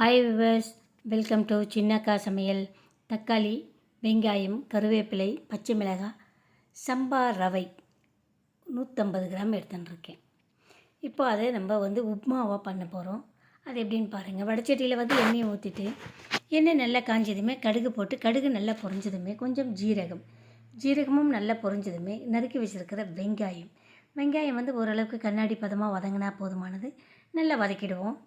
Hi viewers welcome to Chinnakka Samayal தக்காளி வெங்காயம் கருவேப்பிலை பச்சை மிளகாய் சம்பா ரவை நூற்றம்பது கிராம் எடுத்துட்டுருக்கேன். இப்போ அதை நம்ம வந்து உப்மாவாக பண்ண போகிறோம் அது எப்படின்னு பாருங்கள் வடச்சட்டியில் வந்து எண்ணெயை ஊற்றிட்டு எண்ணெய் நல்லா காஞ்சதுமே கடுகு போட்டு கடுகு நல்லா பொறிஞ்சதுமே கொஞ்சம் ஜீரகம். ஜீரகமும் நல்லா பொறிஞ்சதுமே நறுக்கி வச்சுருக்கிற வெங்காயம். வெங்காயம் வந்து ஓரளவுக்கு கண்ணாடி பதமாக வதங்கினா போதுமானது. நல்லா வதக்கிடுவோம்.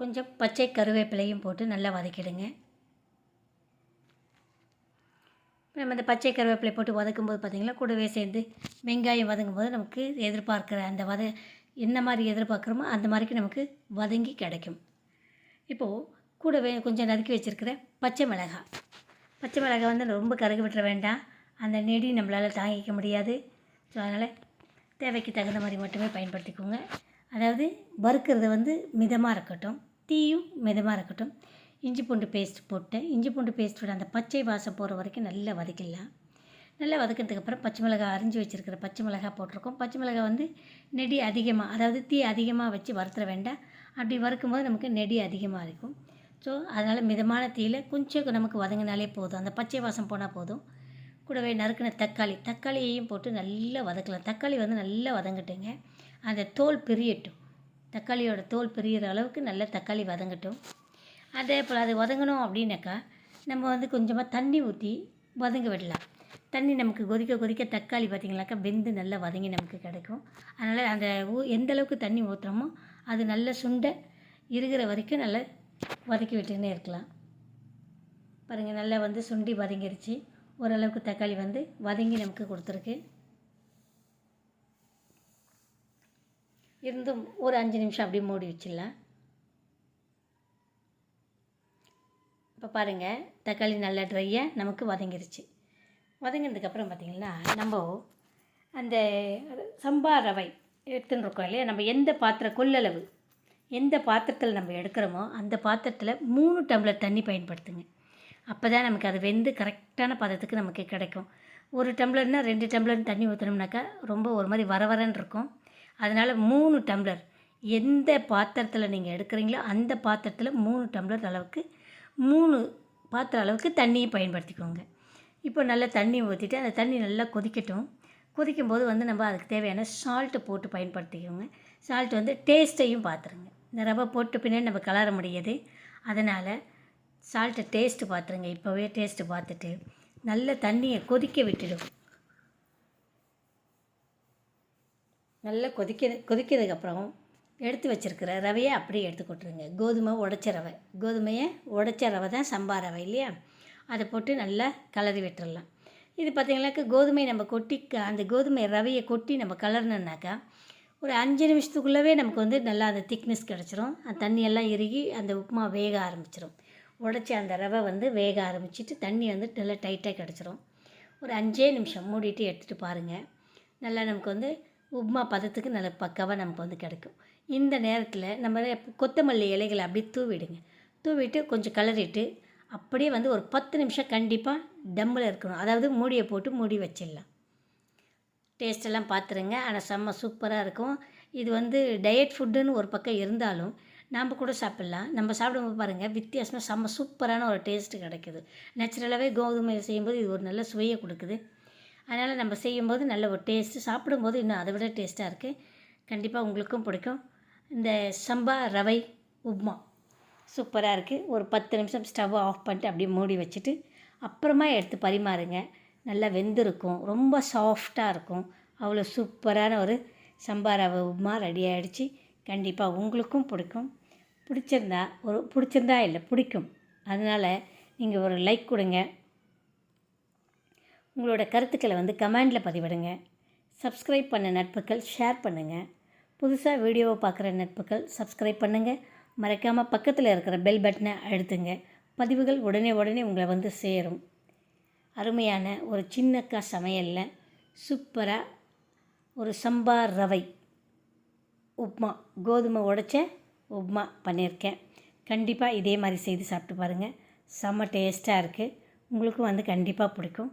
கொஞ்சம் பச்சை கருவேப்பிலையும் போட்டு நல்லா வதக்கிடுங்க. நம்ம இந்த பச்சை கருவேப்பிலை போட்டு வதக்கும்போது பார்த்திங்கன்னா கூடவே சேர்ந்து வெங்காயம் வதங்கும் போது நமக்கு எதிர்பார்க்குற அந்த வத என்ன மாதிரி எதிர்பார்க்குறோமோ அந்த மாதிரிக்கு நமக்கு வதங்கி கிடைக்கும். இப்போது கூடவே கொஞ்சம் நறுக்கி வச்சுருக்கிற பச்சை மிளகாய் பச்சை மிளகாய் வந்து ரொம்ப கருக விட்டுற வேண்டாம். அந்த நெடி நம்மளால் தாங்கிக்க முடியாது. ஸோ அதனால் தேவைக்கு தகுந்த மாதிரி மட்டுமே பயன்படுத்திக்கோங்க. அதாவது வறுக்கிறது வந்து மிதமாக இருக்கட்டும். தீயும் மிதமாக இருக்கட்டும். இஞ்சி பூண்டு பேஸ்ட் போட்டு இஞ்சி பூண்டு பேஸ்ட்டோட அந்த பச்சை வாசம் போகிற வரைக்கும் நல்லா வதக்கிடலாம். நல்லா வதக்கினதுக்கப்புறம் பச்சை மிளகா அரிஞ்சு வச்சுருக்கிற பச்சை மிளகாய் போட்டிருக்கோம். பச்சை மிளகாய் வந்து நெடி அதிகமாக அதாவது தீ அதிகமாக வச்சு வறுத்துற வேண்டாம். அப்படி வறுக்கும்போது நமக்கு நெடி அதிகமாக இருக்கும். ஸோ அதனால் மிதமான தீயில் கொஞ்சம் நமக்கு வதங்கினாலே போதும். அந்த பச்சை வாசம் போனால் போதும். கூடவே நறுக்கின தக்காளி தக்காளியையும் போட்டு நல்லா வதக்கலாம். தக்காளி வந்து நல்லா வதங்கட்டுங்க. அந்த தோல் பிரியட்டும். தக்காளியோட தோல் பிரிகிற அளவுக்கு நல்லா தக்காளி வதங்கட்டும். அதே போல் அது வதங்கணும் அப்படின்னாக்கா நம்ம வந்து கொஞ்சமாக தண்ணி ஊற்றி வதங்க விடலாம். தண்ணி நமக்கு கொதிக்க கொதிக்க தக்காளி பார்த்திங்கனாக்கா வெந்து நல்லா வதங்கி நமக்கு கிடைக்கும். அதனால் அந்த ஊ எந்த அளவுக்கு தண்ணி ஊற்றுறோமோ அது நல்லா சுண்டை இருக்கிற வரைக்கும் நல்லா வதக்கி விட்டுன்னே இருக்கலாம். பாருங்கள் நல்லா வந்து சுண்டி வதங்கிருச்சு. ஓரளவுக்கு தக்காளி வந்து வதங்கி நமக்கு கொடுத்துருக்கு. இருந்தும் ஒரு அஞ்சு நிமிஷம் அப்படியே மூடி வச்சிடலாம். இப்போ பாருங்கள் தக்காளி நல்லா ட்ரையாக நமக்கு வதங்கிருச்சு. வதங்கினதுக்கப்புறம் பார்த்திங்கன்னா நம்ம அந்த சம்பா ரவை எடுத்துன்னு இருக்கோம் இல்லையா? நம்ம எந்த பாத்திரம் கொள்ளளவு எந்த பாத்திரத்தில் நம்ம எடுக்கிறோமோ அந்த பாத்திரத்தில் மூணு டம்ளர் தண்ணி பயன்படுத்துங்க. அப்போ தான் நமக்கு அது வெந்து கரெக்டான பாத்திரத்துக்கு நமக்கு கிடைக்கும். ஒரு டம்ளர்னால் ரெண்டு டம்ளர் தண்ணி ஊற்றினோம்னாக்கா ரொம்ப ஒரு மாதிரி வர வரன்னு இருக்கும். அதனால் மூணு டம்ளர் எந்த பாத்திரத்தில் நீங்கள் எடுக்கிறீங்களோ அந்த பாத்திரத்தில் மூணு டம்ளர் அளவுக்கு மூணு பாத்திரம் அளவுக்கு தண்ணியை பயன்படுத்திக்கோங்க. இப்போ நல்லா தண்ணி ஊற்றிட்டு அந்த தண்ணி நல்லா கொதிக்கட்டும். கொதிக்கும் போது வந்து நம்ம அதுக்கு தேவையான சால்ட்டு போட்டு பயன்படுத்திக்கோங்க. சால்ட் வந்து டேஸ்ட்டையும் பார்த்துருங்க இந்த ரவை போட்டு பின்னாடி நம்ம கலர முடியாது. அதனால் சால்ட்டை டேஸ்ட்டு பார்த்துருங்க இப்போவே டேஸ்ட்டு பார்த்துட்டு நல்ல தண்ணியை கொதிக்க விட்டுடும். நல்லா கொதிக்க கொதிக்கிறதுக்கப்புறம் எடுத்து வச்சுருக்கிற ரவையை அப்படியே எடுத்து கொட்டுருங்க. கோதுமை உடச்ச ரவை. கோதுமையை உடச்ச ரவை தான் சம்பா ரவை இல்லையா? அதை போட்டு நல்லா கலரி விட்டுடலாம் இது பார்த்திங்கனாக்கா கோதுமை நம்ம கொட்டி அந்த கோதுமை ரவையை கொட்டி நம்ம கலர்னோன்னாக்கா ஒரு அஞ்சு நிமிஷத்துக்குள்ளவே நமக்கு வந்து நல்லா அந்த திக்னஸ் கிடச்சிரும். அந்த தண்ணியெல்லாம் இறுகி அந்த உப்புமா வேக ஆரம்பிச்சிடும் உடச்சி அந்த ரவை வந்து வேக ஆரம்பிச்சிட்டு தண்ணி வந்து நல்லா டைட்டாக கிடச்சிரும். ஒரு அஞ்சே நிமிஷம் மூடிட்டு எடுத்துகிட்டு பாருங்கள் நல்லா நமக்கு வந்து உப்மா பதத்துக்கு நல்ல பக்காவாக நமக்கு வந்து கிடைக்கும். இந்த நேரத்தில் நம்ம கொத்தமல்லி இலைகளை அப்படியே தூவிடுங்க. தூவிட்டு கொஞ்சம் கலரிட்டு அப்படியே வந்து ஒரு பத்து நிமிஷம் கண்டிப்பாக டம்மில் இருக்கணும். அதாவது மூடியை போட்டு மூடி வச்சிடலாம். டேஸ்ட்டெல்லாம் பார்த்துருங்க ஆனால் செம்ம சூப்பராக இருக்கும். இது வந்து டயட் ஃபுட்டுன்னு ஒரு பக்கம் இருந்தாலும் நாம் கூட சாப்பிட்லாம். நம்ம சாப்பிடும்போது பாருங்கள் வித்தியாசமாக செம்ம சூப்பரான ஒரு டேஸ்ட்டு கிடைக்குது. நேச்சுரலாகவே கோதுமையில் செய்யும்போது இது ஒரு நல்ல சுவையை கொடுக்குது. அதனால் நம்ம செய்யும்போது நல்ல ஒரு டேஸ்ட்டு சாப்பிடும்போது இன்னும் அதை விட டேஸ்ட்டாக இருக்குது கண்டிப்பாக உங்களுக்கும் பிடிக்கும். இந்த சம்பா ரவை உப்மா. சூப்பராக இருக்குது ஒரு பத்து நிமிஷம் ஸ்டவ் ஆஃப் பண்ணிட்டு அப்படியே மூடி வச்சுட்டு அப்புறமா எடுத்து பரிமாறுங்க. நல்லா வெந்திருக்கும். ரொம்ப சாஃப்டாக இருக்கும். அவ்வளோ சூப்பரான ஒரு சம்பா ரவை உப்மா ரெடி ஆகிடுச்சு கண்டிப்பாக உங்களுக்கும் பிடிக்கும். பிடிச்சிருந்தா ஒரு பிடிச்சிருந்தா இல்லை பிடிக்கும். அதனால் நீங்கள் ஒரு லைக் கொடுங்க. உங்களோட கருத்துக்களை வந்து கமெண்டில் பதிவிடுங்க. சப்ஸ்கிரைப் பண்ண நட்புகள் ஷேர் பண்ணுங்கள் புதுசாக வீடியோவை பார்க்குற நட்புகள் சப்ஸ்கிரைப் பண்ணுங்கள் மறக்காமல் பக்கத்தில் இருக்கிற பெல் பட்டனை அழுத்துங்க. பதிவுகள் உடனே உடனே உங்களை வந்து சேரும். அருமையான ஒரு சின்னக்கா சமையலில் சூப்பராக ஒரு சம்பா ரவை உப்மா கோதுமை உடைச்ச உப்மா பண்ணியிருக்கேன். கண்டிப்பாக இதே மாதிரி செய்து சாப்பிட்டு பாருங்கள் செம்ம டேஸ்ட்டாக இருக்குது உங்களுக்கும் வந்து கண்டிப்பாக பிடிக்கும்.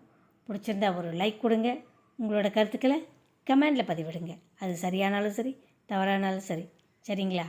பிடிச்சிருந்தா ஒரு லைக் கொடுங்க. உங்களோட கருத்துக்களை கமெண்டில் பதிவிடுங்க. அது சரியானாலும் சரி தவறானாலும் சரி. சரிங்களா?